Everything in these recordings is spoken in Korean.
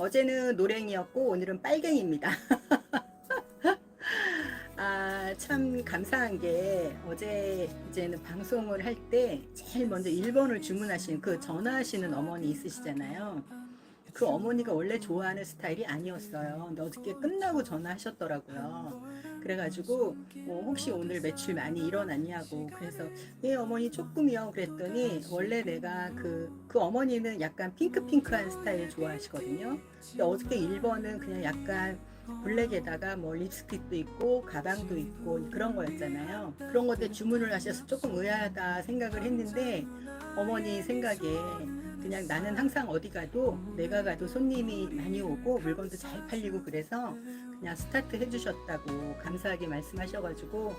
어제는 노랭이었고 오늘은 빨갱이입니다. 아, 참 감사한 게 어제 이제는 방송을 할 때 제일 먼저 1번을 주문하신 그 전화하시는 어머니 있으시잖아요. 그 어머니가 원래 좋아하는 스타일이 아니었어요. 근데 어저께 끝나고 전화하셨더라고요. 그래가지고 뭐 혹시 오늘 매출 많이 일어났냐고 그래서 예 어머니 조금이요 그랬더니 원래 내가 그, 그 어머니는 약간 핑크핑크한 스타일 좋아하시거든요. 근데 어저께 1번은 그냥 약간 블랙에다가 뭐 립스틱도 있고 가방도 있고 그런 거였잖아요. 그런 것들 주문을 하셔서 조금 의아하다 생각을 했는데 어머니 생각에 그냥 나는 항상 어디 가도 내가 가도 손님이 많이 오고 물건도 잘 팔리고 그래서 그냥 스타트 해주셨다고 감사하게 말씀하셔가지고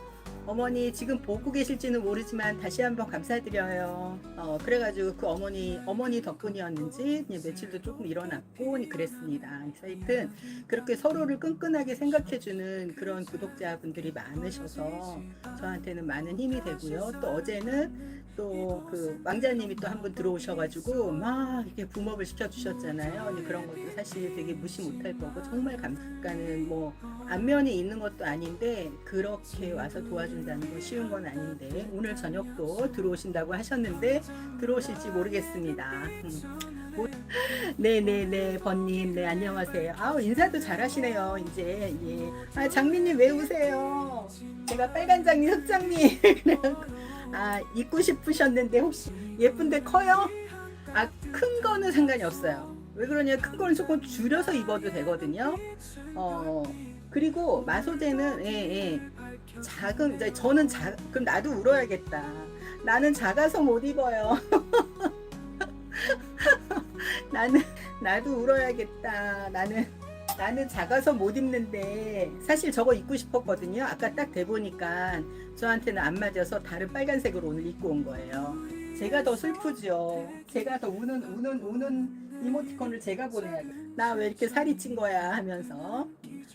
어머니 지금 보고 계실지는 모르지만 다시 한번 감사드려요. 어, 그래가지고 그 어머니 어머니 덕분이었는지 매출도 조금 일어났고 그랬습니다. 하여튼 그렇게 서로를 끈끈하게 생각해주는 그런 구독자분들이 많으셔서 저한테는 많은 힘이 되고요. 또 어제는 또 그 왕자님이 또 한 분 들어오셔가지고 막 이렇게 붐업을 시켜주셨잖아요. 그런 것도 사실 되게 무시 못할 거고 정말 감사가는 뭐 안면이 있는 것도 아닌데 그렇게 와서 도와준다는 건 쉬운 건 아닌데 오늘 저녁도 들어오신다고 하셨는데 들어오실지 모르겠습니다. 음. 뭐- 네네네 번님 네 안녕하세요. 아우 인사도 잘하시네요 이제 예. 아 장미님 왜 우세요? 제가 빨간 장미 흑장미 아 입고 싶으셨는데 혹시 예쁜데 커요? 아 큰 거는 상관이 없어요. 왜 그러냐 큰 거는 조금 줄여서 입어도 되거든요. 어 그리고 마소제는 예, 예. 작은 이제 저는 작 그럼 나도 울어야겠다. 나는 작아서 못 입어요. 나는 나도 울어야겠다. 나는 나는 작아서 못 입는데 사실 저거 입고 싶었거든요. 아까 딱 대보니까 저한테는 안 맞아서 다른 빨간색으로 오늘 입고 온 거예요. 제가 더 슬프죠. 제가 더 우는 우는 우는 이모티콘을 제가 보내야겠. 나왜 이렇게 살이 찐 거야 하면서.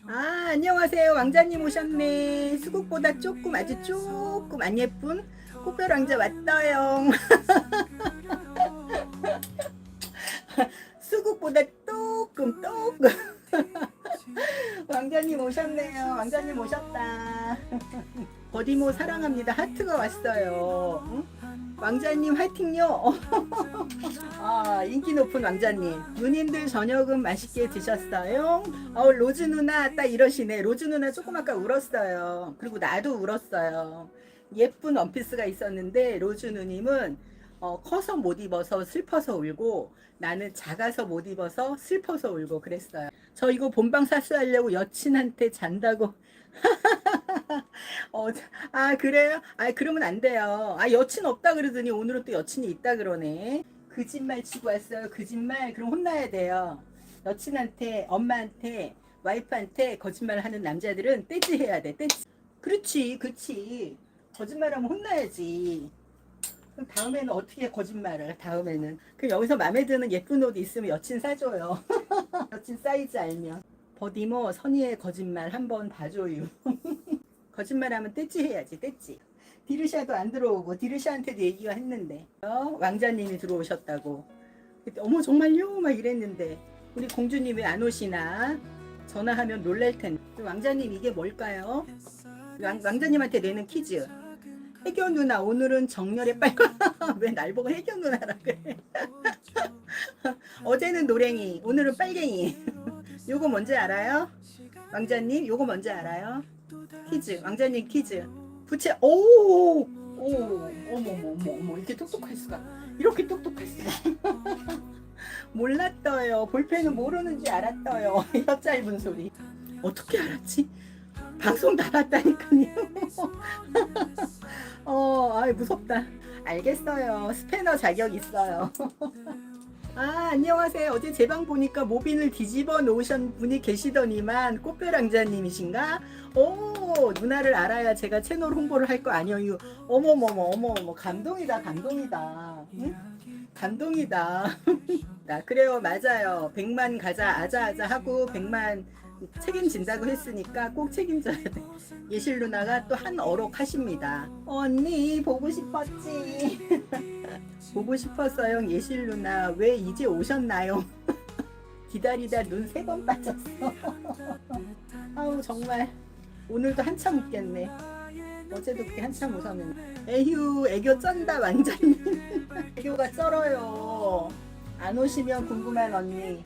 아 안녕하세요 왕자님 오셨네. 수국보다 조금 아주 조금 안 예쁜 꽃별 왕자 왔어요. 수국보다 조금 조금. 왕자님 오셨네요. 왕자님 오셨다. 버디모 사랑합니다. 하트가 왔어요. 응? 왕자님 화이팅요. 아 인기 높은 왕자님. 누님들 저녁은 맛있게 드셨어요? 어 로즈 누나 딱 이러시네. 로즈 누나 조금 아까 울었어요. 그리고 나도 울었어요. 예쁜 원피스가 있었는데 로즈 누님은 어, 커서 못 입어서 슬퍼서 울고 나는 작아서 못 입어서 슬퍼서 울고 그랬어요. 저 이거 본방 사수하려고 여친한테 잔다고. 어, 아 그래요? 아 그러면 안 돼요. 아 여친 없다 그러더니 오늘은 또 여친이 있다 그러네. 거짓말 치고 왔어요. 거짓말 그럼 혼나야 돼요. 여친한테 엄마한테 와이프한테 거짓말 하는 남자들은 떼지 해야 돼. 떼지. 그렇지, 그렇지. 거짓말하면 혼나야지. 그럼 다음에는 어떻게 거짓말을? 다음에는 그 여기서 마음에 드는 예쁜 옷 있으면 여친 사줘요. 여친 사이즈 알면. 버디모 선의의 거짓말 한번 봐줘요. 거짓말하면 떼찌 해야지 떼찌. 디르샤도 안 들어오고 디르샤한테도 얘기가 했는데 어? 왕자님이 들어오셨다고. 그때 어머 정말요? 막 이랬는데 우리 공주님 왜안 오시나? 전화하면 놀랄 텐데. 왕자님 이게 뭘까요? 왕, 왕자님한테 내는 퀴즈. 혜교 누나 오늘은 정렬의 빨간 왜 날 보고 혜교 누나라 그래? 어제는 노랭이 오늘은 빨갱이. 요거 뭔지 알아요? 왕자님 요거 뭔지 알아요? 퀴즈 왕자님 퀴즈. 부채 오! 오 어머 어머 어머 이렇게 똑똑할 수가. 이렇게 똑똑할 수가. 몰랐어요. 볼펜은 모르는 줄 알았어요. 혀 짧은 소리. 어떻게 알았지? 방송 나갔다니까요. 어 아이 무섭다. 알겠어요. 스패너 자격 있어요 아 안녕하세요. 어제 제 방 보니까 모빈을 뒤집어 놓으신 분이 계시더니만 꽃별왕자님이신가? 오 누나를 알아야 제가 채널 홍보를 할 거 아니에요. 어머머머 어머머 감동이다 감동이다. 응? 감동이다. 나 그래요. 맞아요. 100만 가자 아자아자 하고 100만 책임진다고 했으니까 꼭 책임져야 돼 예실 누나가 또 한 어록 하십니다 언니 보고 싶었지 보고 싶었어요 예실 누나 왜 이제 오셨나요 기다리다 눈 세 번 빠졌어. 아우 정말 오늘도 한참 웃겠네. 어제도 그렇게 한참 웃었는데. 에휴 애교 쩐다 왕자님. 애교가 쩔어요. 안 오시면 궁금한 언니.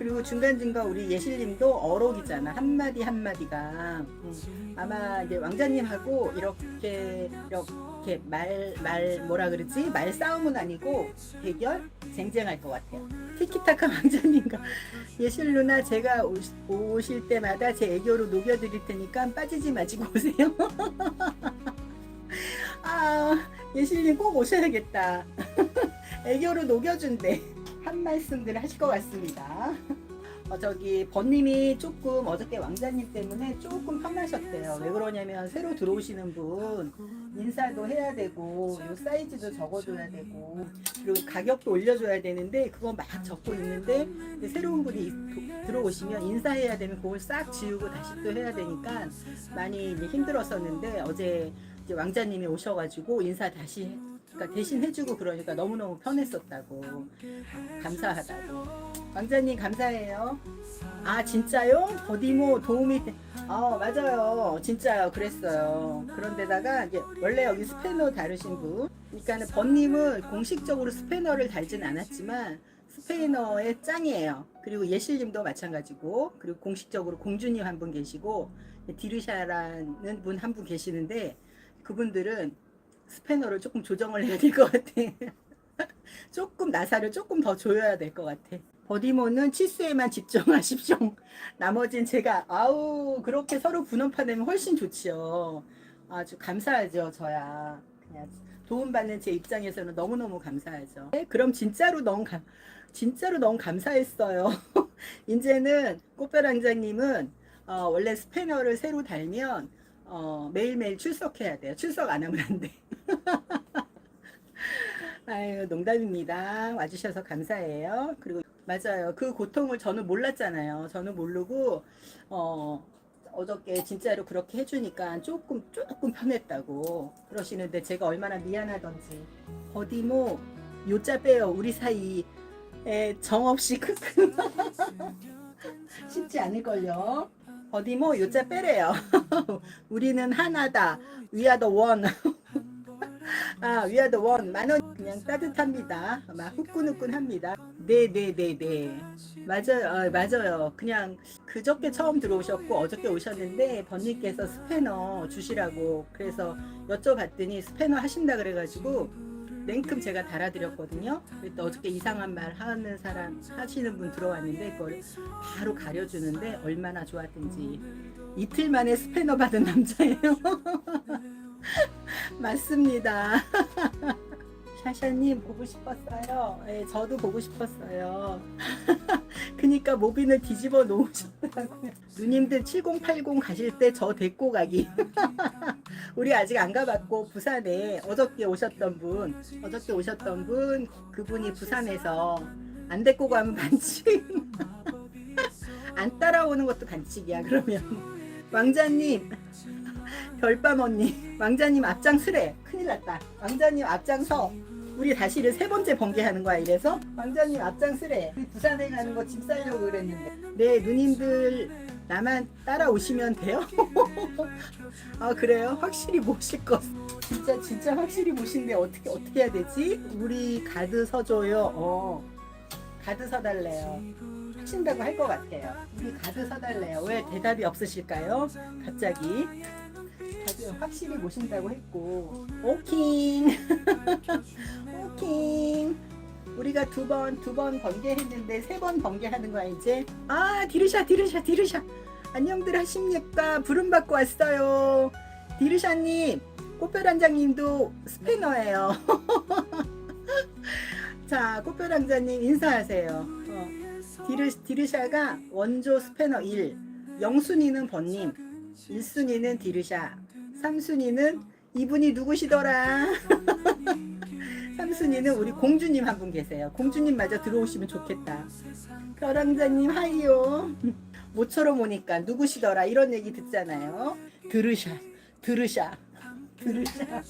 그리고 중간중간 우리 예실님도 어록이잖아. 한마디 한마디가. 음, 아마 이제 왕자님하고 이렇게 이렇게 말 말 뭐라 그러지? 말 싸움은 아니고 대결 쟁쟁할 것 같아요. 티키타카 왕자님과 예실 누나 제가 오시, 오실 때마다 제 애교로 녹여드릴 테니까 빠지지 마시고 오세요. 아 예실님 꼭 오셔야겠다. 애교로 녹여준대 한 말씀들 하실 것 같습니다. 어, 저기 번님이 조금 어저께 왕자님 때문에 조금 편하셨대요. 왜 그러냐면 새로 들어오시는 분 인사도 해야 되고 요 사이즈도 적어줘야 되고 그리고 가격도 올려줘야 되는데 그거 막 적고 있는데 새로운 분이 도- 들어오시면 인사해야 되면 그걸 싹 지우고 다시 또 해야 되니까 많이 힘들었었는데 어제 왕자님이 오셔가지고 인사 다시 그러니까 대신 해주고 그러니까 너무너무 편했었다고. 감사하다고. 왕자님 감사해요. 아 진짜요? 뭐 도움이 돼? 아 맞아요. 진짜요. 그랬어요. 그런데다가 이제 원래 여기 스패너 다루신 분. 그러니까는 번님은 공식적으로 스패너를 달진 않았지만 스페인어의 짱이에요. 그리고 예실님도 마찬가지고 그리고 공식적으로 공주님 한 분 계시고 디르샤라는 분 한 분 계시는데 그분들은 스페너를 조금 조정을 해야 될 것 같아. 조금 나사를 조금 더 조여야 될 것 같아. 버디모는 치수에만 집중하십시오. 나머진 제가 아우 그렇게 서로 분업화되면 훨씬 좋지요. 아주 감사하죠 저야. 그냥 도움받는 제 입장에서는 너무너무 감사하죠. 네, 그럼 진짜로 너무 감, 진짜로 너무 감사했어요. 이제는 꽃별왕자님은 어, 원래 스패너를 새로 달면 어, 매일매일 출석해야 돼요. 출석 안 하면 안 돼. 아유, 농담입니다. 와주셔서 감사해요. 그리고 맞아요. 그 고통을 저는 몰랐잖아요. 저는 모르고 어, 어저께 진짜로 그렇게 해주니까 조금 조금 편했다고 그러시는데 제가 얼마나 미안하던지 어디 뭐 요자 빼요 우리 사이에 정없이 크크 쉽지 않을걸요 어디 뭐 요자 빼래요 우리는 하나다 the one 아 the one. 만원 그냥 따뜻합니다. 막 후끈후끈합니다. 네네네네. 맞아요. 어, 맞아요. 그냥 그저께 처음 들어오셨고 어저께 오셨는데 번님께서 스패너 주시라고 그래서 여쭤봤더니 스패너 하신다 그래가지고 냉큼 제가 달아드렸거든요. 그때 어저께 이상한 말 하는 사람 하시는 분 들어왔는데 그걸 바로 가려주는데 얼마나 좋았든지. 이틀 만에 스패너 받은 남자예요. 맞습니다. 샤샤님 보고 싶었어요. 네, 저도 보고 싶었어요. 그니까 모빈을 뒤집어 놓으셨더라고요. 누님들 7080 가실 때 저 데리고 가기. 우리 아직 안 가봤고 부산에 어저께 오셨던 분, 어저께 오셨던 분 그분이 부산에서 안 데리고 가면 반칙. 안 따라오는 것도 반칙이야. 그러면 왕자님 별밤 언니 왕자님 앞장서래. 큰일 났다. 왕자님 앞장서. 우리 다시를 세 번째 번개하는 거야 이래서? 왕자님 앞장서래. 부산에 가는 거 짐 싸려고 그랬는데. 네 누님들 나만 따라오시면 돼요? 아 그래요? 확실히 모실 것. 진짜 진짜 확실히 모신데 어떻게 어떻게 해야 되지? 우리 가드 서줘요. 어. 가드 서달래요. 하신다고 할 것 같아요. 우리 가드 서달래요. 왜 대답이 없으실까요? 갑자기 확실히 모신다고 했고. 오킹. 오킹. 우리가 두 번 두 번 번개했는데 세 번 번개하는 거야 이제? 아 디르샤 디르샤 디르샤. 안녕들 하십니까? 부름 받고 왔어요. 디르샤님 꽃별한장님도 스패너예요. 자 꽃별한장님 인사하세요. 어, 디르, 디르샤가 원조 스패너 1 영순이는 번님 1순위는 디르샤 3순위는 이분이 누구시더라? 3순위는 우리 공주님 한 분 계세요. 공주님 마저 들어오시면 좋겠다. 별왕자님 하이요. 모처럼 오니까 누구시더라? 이런 얘기 듣잖아요. 들으샤 들으샤 들으샤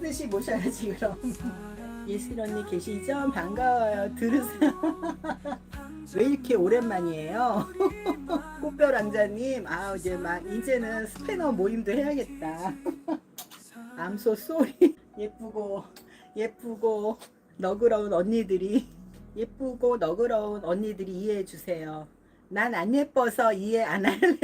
뜻이 모셔야지 그럼? 예슬 언니 계시죠? 반가워요. 들으세요. 왜 이렇게 오랜만이에요? 꽃별 왕자님, 아 이제 막 이제는 스패너 모임도 해야겠다. 암소 쏘리 예쁘고 예쁘고 너그러운 언니들이 예쁘고 너그러운 언니들이 이해해 주세요. 난 안 예뻐서 이해 안 할래.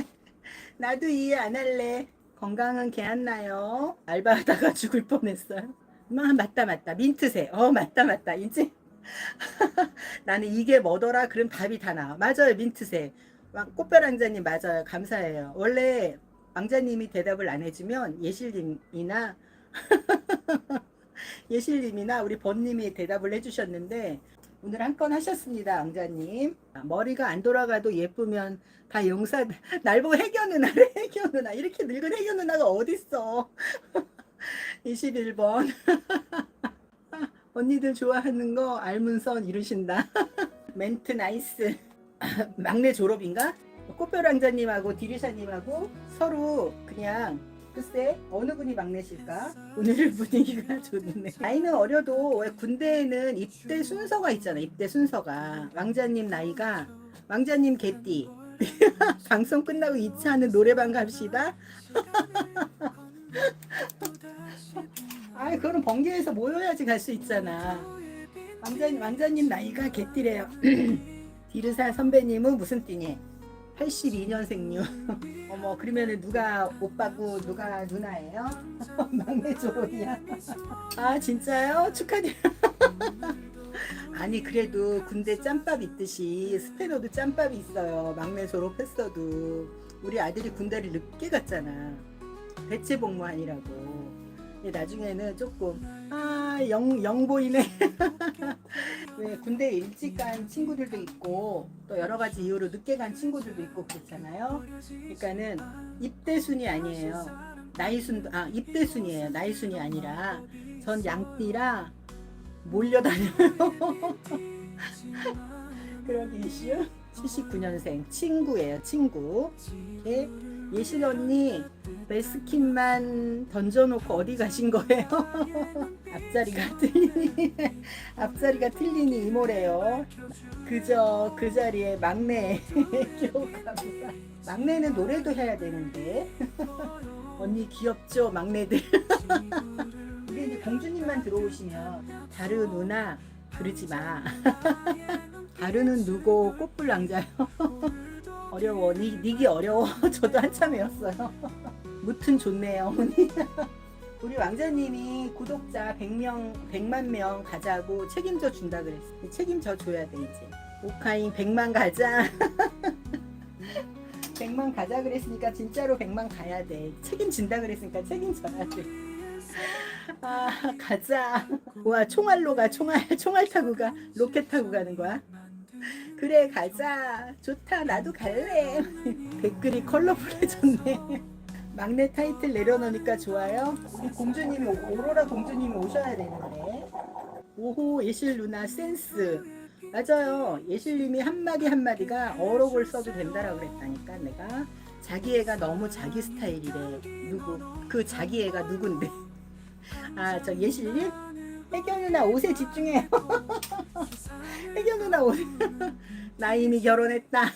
나도 이해 안 할래. 건강은 개안 나요. 알바하다가 죽을 뻔했어요. 마 맞다 맞다 민트색. 어 맞다 맞다 이제 나는 이게 뭐더라? 그럼 답이 다 나와. 맞아요 민트색. 왕- 꽃별 왕자님 맞아요. 감사해요. 원래 왕자님이 대답을 안 해주면 예실님이나 예실님이나 우리 번님이 대답을 해주셨는데 오늘 한 건 하셨습니다, 왕자님. 아, 머리가 안 돌아가도 예쁘면 다 용서. 날 보고 해겨 누나래, 해겨 누나. 이렇게 늙은 해겨 누나가 어딨어? 21번. 언니들 좋아하는 거 알문선 이루신다. 멘트 나이스. 막내 졸업인가? 꽃별 왕자님하고 디리샤님하고 서로 그냥 글쎄 어느 분이 막내실까? 오늘 분위기가 좋네. 나이는 어려도 왜 군대에는 입대 순서가 있잖아. 입대 순서가 왕자님 나이가 왕자님 개띠. 방송 끝나고 2차하는 노래방 갑시다. 아, 그거는 번개에서 모여야지 갈 수 있잖아. 왕자님, 왕자님 나이가 개띠래요. 디르사 선배님은 무슨 띠니? 82년생류. 어머, 그러면은 누가 오빠고 누가 누나예요? 막내 조이야. 아, 진짜요? 축하드려요. 아니, 그래도 군대 짬밥 있듯이 스페너도 짬밥이 있어요. 막내 졸업했어도. 우리 아들이 군대를 늦게 갔잖아. 배치 복무하니라고. 근데 나중에는 조금 아, 영, 영 보이네. 왜 군대 일찍 간 친구들도 있고 또 여러 가지 이유로 늦게 간 친구들도 있고 그렇잖아요. 그러니까는 입대 순이 아니에요. 나이 순, 아, 입대 순이에요. 나이 순이 아니라 전 양띠라 몰려다녀요. 그러기 이슈 79년생 친구예요. 친구. 예, 예실 언니 베스킨만 던져놓고 어디 가신 거예요? 앞자리가 틀리니 앞자리가 틀리니 이모래요. 그저 그 자리에 막내 교가보다 막내는 노래도 해야 되는데 언니 귀엽죠 막내들. 우리 이제 공주님만 들어오시면 다르 누나 그러지 마. 다르는 누구 꽃불 왕자요. 어려워. 니, 니기 어려워. 저도 한참 외웠어요. 무튼 좋네요, 어머니. 우리 왕자님이 구독자 100명, 100만 명 가자고 책임져 준다 그랬어. 책임져 줘야 돼, 이제. 오카인 100만 가자. 100만 가자 그랬으니까 진짜로 100만 가야 돼. 책임진다 그랬으니까 책임져야 돼. 아, 가자. 와, 총알로 가, 총알, 총알 타고 가, 로켓 타고 가는 거야. 그래 가자. 좋다. 나도 갈래. 댓글이 컬러풀해졌네. 막내 타이틀 내려놓으니까 좋아요. 오- 오로라 공주님이 오셔야 되는데. 오호 예실 누나 센스. 맞아요. 예실님이 한마디 한마디가 어록을 써도 된다라고 그랬다니까 내가. 자기 애가 너무 자기 스타일이래. 누구 그 자기 애가 누군데. 아 저 예실님 혜경 누나 옷에 집중해요 혜경 누나 옷 나 이미 결혼했다.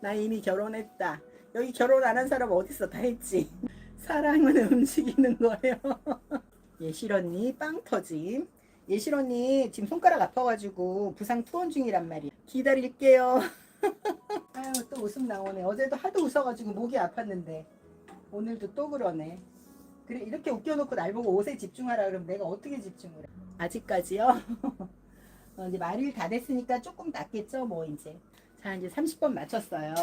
나 이미 결혼했다. 여기 결혼 안 한 사람 어딨어? 다 했지. 사랑은 움직이는 거예요. 예실 언니 빵 터짐. 예실 언니 지금 손가락 아파가지고 부상 투혼 중이란 말이야. 기다릴게요. 아유 또 웃음 나오네. 어제도 하도 웃어가지고 목이 아팠는데 오늘도 또 그러네. 그래 이렇게 웃겨놓고 날 보고 옷에 집중하라 그러면 내가 어떻게 집중을 해? 아직까지요? 어, 이제 말일 다 됐으니까 조금 낫겠죠, 뭐 이제. 자, 이제 30번 맞췄어요.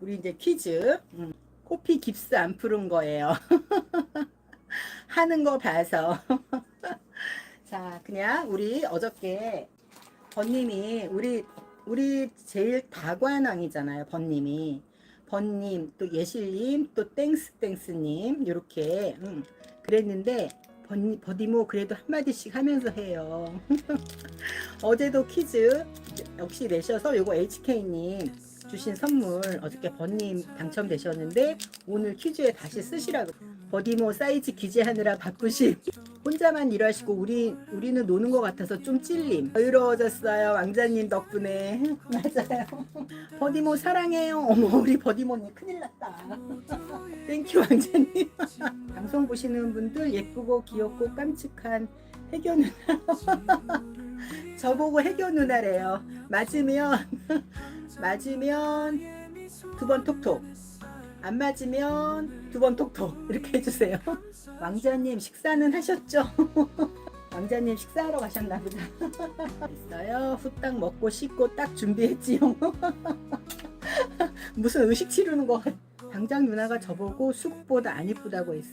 우리 이제 퀴즈. 음, 코피 깁스 안 푸른 거예요. 하는 거 봐서. 자, 그냥 우리 어저께 번님이 우리 우리 제일 다관왕이잖아요, 번님이. 번님, 또 예실님, 또 땡스 땡스님 이렇게. 음, 그랬는데 번, 버디모 그래도 한마디씩 하면서 해요. 어제도 퀴즈 역시 내셔서 요거 HK님 주신 선물 어저께 버님 당첨되셨는데 오늘 퀴즈에 다시 쓰시라고. 버디모 사이즈 기재하느라 바쁘심 혼자만 일하시고 우리 우리는 노는 것 같아서 좀 찔림. 여유로워졌어요 왕자님 덕분에. 맞아요. 버디모 사랑해요. 어머 우리 버디모님 큰일 났다. 땡큐 왕자님. 방송 보시는 분들 예쁘고 귀엽고 깜찍한 해교 누나. 저보고 해교 누나래요. 맞으면 맞으면 두 번 톡톡. 안 맞으면 두 번 톡톡. 이렇게 해주세요. 왕자님 식사는 하셨죠? 왕자님 식사하러 가셨나 보다. 됐어요. 후딱 먹고 씻고 딱 준비했지요. 무슨 의식 치르는 거 같- 당장 누나가 저보고 수국보다 안 이쁘다고 했어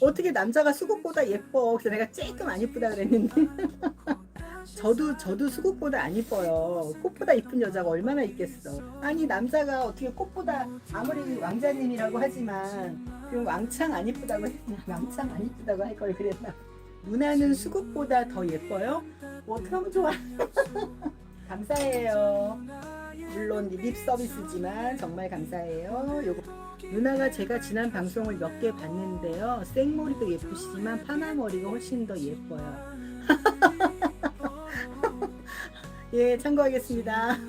어떻게 남자가 수국보다 예뻐 그래서 내가 조금 안 이쁘다 그랬는데 저도 저도 수국보다 안 이뻐요. 꽃보다 이쁜 여자가 얼마나 있겠어. 아니 남자가 어떻게 꽃보다 아무리 왕자님이라고 하지만 그럼 왕창 안 이쁘다고 했나? 왕창 안 이쁘다고 할 걸 그랬나? 누나는 수국보다 더 예뻐요? 뭐 그럼 좋아. 감사해요. 물론 립 서비스지만 정말 감사해요. 요거 누나가 제가 지난 방송을 몇 개 봤는데요. 생머리도 예쁘시지만 파마머리가 훨씬 더 예뻐요. 예, 참고하겠습니다.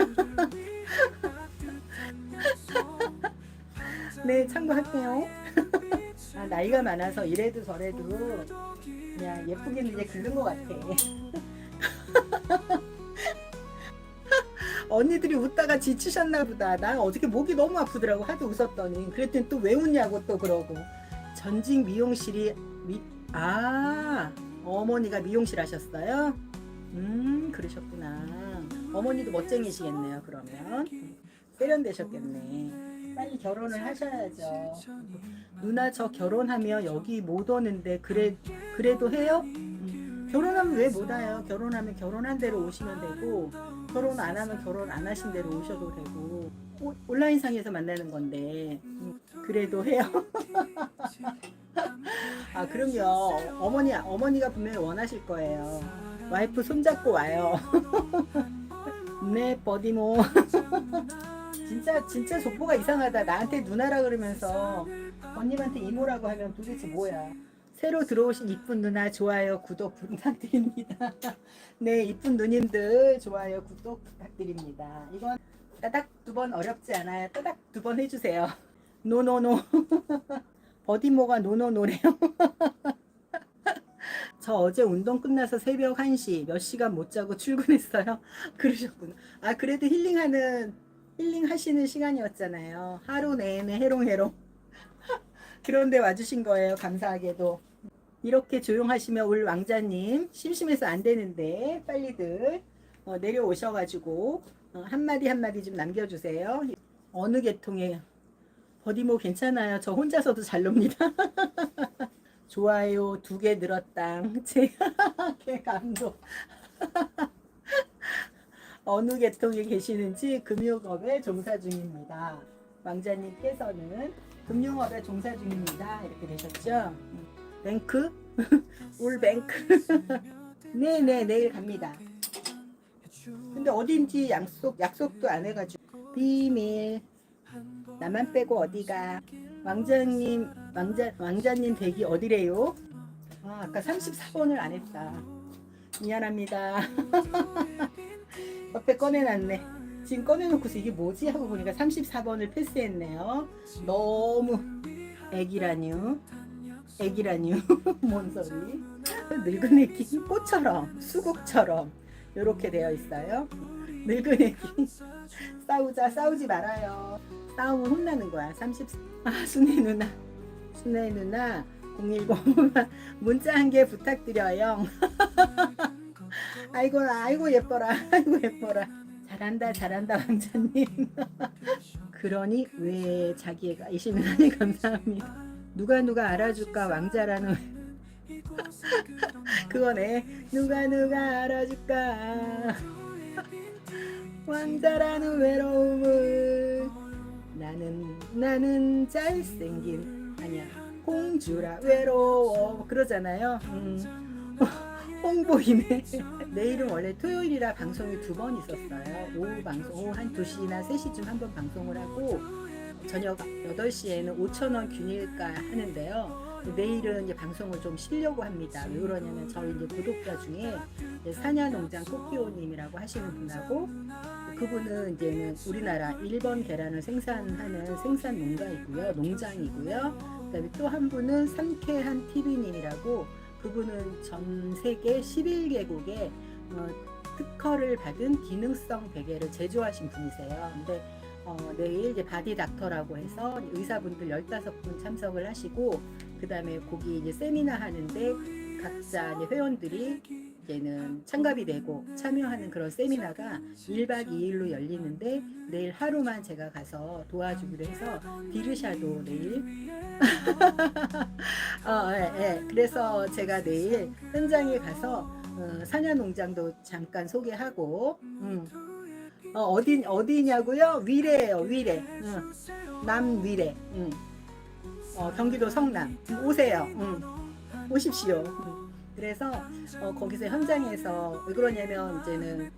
네, 참고할게요. 아, 나이가 많아서 이래도 저래도 그냥 예쁘긴 이제 긁은 것 같아. 언니들이 웃다가 지치셨나 보다. 나 어저께 목이 너무 아프더라고. 하도 웃었더니. 그랬더니 또 왜 웃냐고 또 그러고. 전직 미용실이 미... 아 어머니가 미용실 하셨어요? 음 그러셨구나. 어머니도 멋쟁이시겠네요. 그러면 세련되셨겠네. 빨리 결혼을 하셔야죠. 누나 저 결혼하면 여기 못 오는데 그래 그래도 해요? 음, 결혼하면 왜 못 와요? 결혼하면 결혼한 대로 오시면 되고 결혼 안 하면 결혼 안 하신 대로 오셔도 되고 오- 온라인상에서 만나는 건데 음, 그래도 해요. 아 그럼요. 어머니 어머니가 분명히 원하실 거예요. 와이프 손잡고 와요. 네 버디모. 진짜 진짜 족보가 이상하다. 나한테 누나라 그러면서 언님한테 이모라고 하면 도대체 뭐야? 새로 들어오신 이쁜 누나 좋아요 구독 부탁드립니다. 네 이쁜 누님들 좋아요 구독 부탁드립니다. 이건 따닥 두 번 어렵지 않아요. 따닥 두 번 해주세요. 노노노. 버디모가 노노노래요. 저 어제 운동 끝나서 새벽 1시 몇 시간 못 자고 출근했어요. 그러셨구나. 아, 그래도 힐링하는, 힐링 하시는 시간이었잖아요. 하루 내내 해롱해롱. 그런데 와주신 거예요. 감사하게도. 이렇게 조용하시면 올 왕자님 심심해서 안 되는데 빨리들 어, 내려오셔가지고 어, 한마디 한마디 좀 남겨주세요. 어느 계통의 버디모 괜찮아요. 저 혼자서도 잘 놉니다. 좋아요 두 개 늘었다. 제 감동. 어느 계통에 계시는지 금융업에 종사 중입니다. 왕자님께서는 금융업에 종사 중입니다. 이렇게 되셨죠? 음. 뱅크? 울 뱅크? 네네 내일 갑니다. 근데 어딘지 약속 약속도 안 해가지고 비밀. 나만 빼고 어디가? 왕자님 왕자 왕자님 댁이 어디래요? 아 아까 34번을 안 했다. 미안합니다. 옆에 꺼내놨네. 지금 꺼내놓고서 이게 뭐지 하고 보니까 34번을 패스했네요. 너무 애기라뉴. 애기라뉴. 뭔 소리? 늙은 애기 꽃처럼 수국처럼 이렇게 되어 있어요. 늙은 애기 싸우자 싸우지 말아요. 싸우면 혼나는 거야. 30. 아 순애 누나. 순애 누나 010 문자 한 개 부탁드려요. 아이고 아이고 예뻐라. 아이고 예뻐라. 잘한다 잘한다 왕자님. 그러니 왜 자기 애가 이시누나님 감사합니다. 누가 누가 알아줄까 왕자라는 그거네. 누가 누가 알아줄까 왕자라는 외로움을 나는 나는 잘생긴 아니야 공주라 외로워 그러잖아요. 음. 홍보이네. 내일은 원래 토요일이라 방송이 두 번 있었어요. 오후 방송, 오후 한 2시나 3시쯤 한 번 방송을 하고 저녁 8시에는 5천원 균일가 하는데요. 내일은 이제 방송을 좀 쉬려고 합니다. 왜 그러냐면 저희 이제 구독자 중에 사냐농장 꽃기호님이라고 하시는 분하고 그분은 이제는 우리나라 1번 계란을 생산하는 생산 농가이고요. 농장이고요. 그다음에 또 한 분은 삼쾌한 TV님이라고 그분은 전 세계 11개국에 어, 특허를 받은 기능성 베개를 제조하신 분이세요. 근데 어, 내일 이제 바디 닥터라고 해서 의사분들 15분 참석을 하시고 그 다음에 거기 이제 세미나 하는데 각자 이제 회원들이 이제는 참가비 내고 참여하는 그런 세미나가 1박 2일로 열리는데 내일 하루만 제가 가서 도와주기로 해서 비르샤도 내일 어, 예, 예. 그래서 제가 내일 현장에 가서 어, 사냐농장도 잠깐 소개하고 음. 어, 어디 어디냐고요? 위례예요, 위례. 응. 남위례. 응. 어, 경기도 성남. 오세요. 응. 오십시오. 응. 그래서 어, 거기서 현장에서 왜 그러냐면 이제는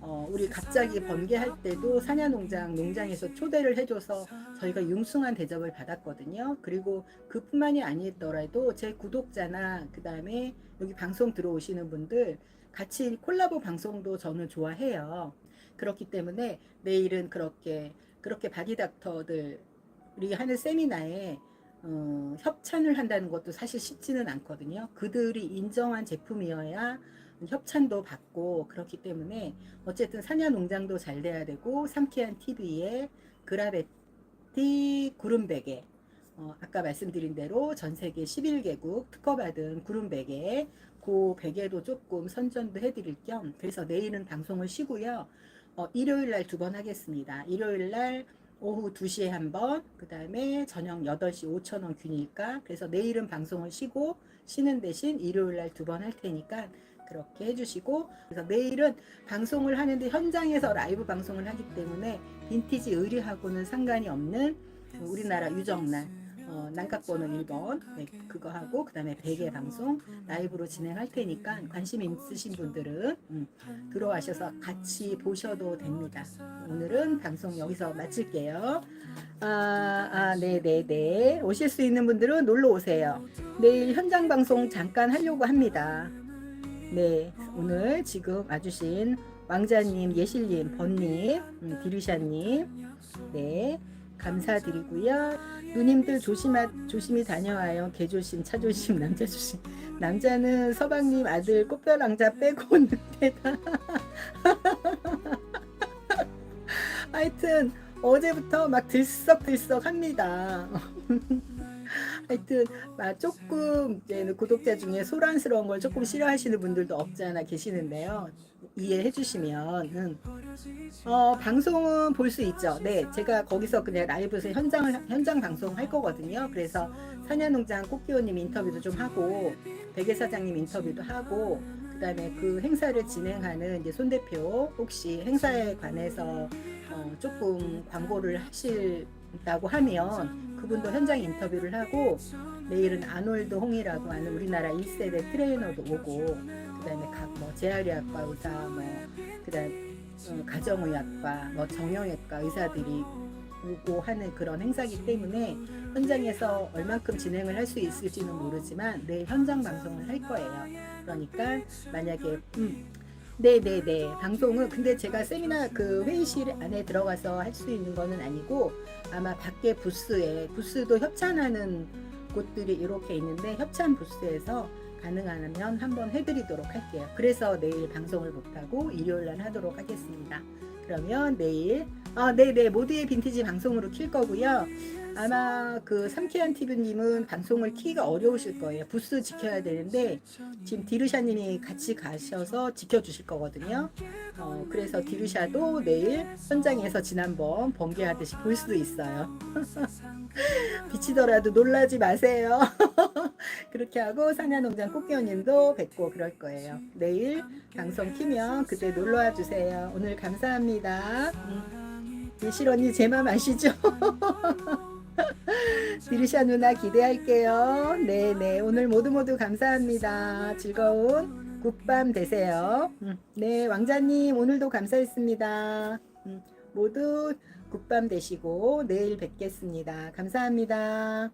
어, 우리 갑자기 번개할 때도 사냐농장 농장에서 초대를 해줘서 저희가 융숭한 대접을 받았거든요. 그리고 그뿐만이 아니더라도 제 구독자나 그 다음에 여기 방송 들어오시는 분들 같이 콜라보 방송도 저는 좋아해요. 그렇기 때문에 내일은 그렇게 그렇게 바디닥터들이 하는 세미나에 어, 협찬을 한다는 것도 사실 쉽지는 않거든요. 그들이 인정한 제품이어야 협찬도 받고 그렇기 때문에 어쨌든 사냐 농장도 잘 돼야 되고 삼키한 TV에 그라베티 구름베개 어, 아까 말씀드린 대로 전 세계 11개국 특허받은 구름베개 그 베개도 조금 선전도 해드릴 겸 그래서 내일은 방송을 쉬고요. 어, 일요일 날 두 번 하겠습니다. 일요일 날 오후 2시에 한 번, 그 다음에 저녁 8시 5천원 균일가. 그래서 내일은 방송을 쉬고 쉬는 대신 일요일 날 두 번 할 테니까 그렇게 해주시고 그래서 내일은 방송을 하는데 현장에서 라이브 방송을 하기 때문에 빈티지 의류하고는 상관이 없는 우리나라 유정란 어, 난각번호 1번 네, 그거 하고 그 다음에 베개 방송 라이브로 진행할 테니까 관심 있으신 분들은 음, 들어와셔서 같이 보셔도 됩니다. 오늘은 방송 여기서 마칠게요. 아, 아, 네네네. 오실 수 있는 분들은 놀러 오세요. 내일 현장 방송 잠깐 하려고 합니다. 네, 오늘 지금 와주신 왕자님, 예실님, 번님, 음, 디르샤님, 네, 감사드리고요. 누님들 조심하, 조심히 다녀와요. 개 조심, 차 조심, 남자 조심. 남자는 서방님 아들 꽃별 왕자 빼고는 데다. 하여튼 어제부터 막 들썩들썩 합니다. 하여튼 막 조금 이제는 구독자 중에 소란스러운 걸 조금 싫어하시는 분들도 없지 않아 계시는데요. 이해해 주시면 음. 어, 방송은 볼 수 있죠. 네, 제가 거기서 그냥 라이브에서 현장을 현장 방송 할 거거든요. 그래서 사냐농장 꽃기호님 인터뷰도 좀 하고 베개 사장님 인터뷰도 하고 그다음에 그 행사를 진행하는 이제 손 대표 혹시 행사에 관해서 어, 조금 광고를 하실다고 하면 그분도 현장 인터뷰를 하고 내일은 아놀드 홍이라고 하는 우리나라 1세대 트레이너도 오고 그다음에 각뭐 재활의학과 의사 뭐 그다음 어, 가정의학과 뭐 정형외과 의사들이 오고 하는 그런 행사기 때문에 현장에서 얼만큼 진행을 할 수 있을지는 모르지만 내일 현장 방송을 할 거예요. 그러니까 만약에 음, 네네네 방송은 근데 제가 세미나 그 회의실 안에 들어가서 할 수 있는 거는 아니고 아마 밖에 부스에 부스도 협찬하는 곳들이 이렇게 있는데 협찬 부스에서 가능하면 한번 해드리도록 할게요. 그래서 내일 방송을 못하고 일요일 날 하도록 하겠습니다. 그러면 내일 아 네네 모두의 빈티지 방송으로 킬 거고요. 아마 그 삼키한 TV님은 방송을 키기가 어려우실 거예요. 부스 지켜야 되는데 지금 디르샤님이 같이 가셔서 지켜주실 거거든요. 어, 그래서 디르샤도 내일 현장에서 지난번 번개하듯이 볼 수도 있어요. 비치더라도 놀라지 마세요. 그렇게 하고 사냐농장 꽃게원님도 뵙고 그럴 거예요. 내일 방송 키면 그때 놀러와 주세요. 오늘 감사합니다. 음, 예실 언니 제 맘 아시죠? 디르샤 누나 기대할게요. 네네 오늘 모두 모두 감사합니다. 즐거운 굿밤 되세요. 음, 네, 왕자님 오늘도 감사했습니다. 음, 모두 굿밤 되시고 내일 뵙겠습니다. 감사합니다.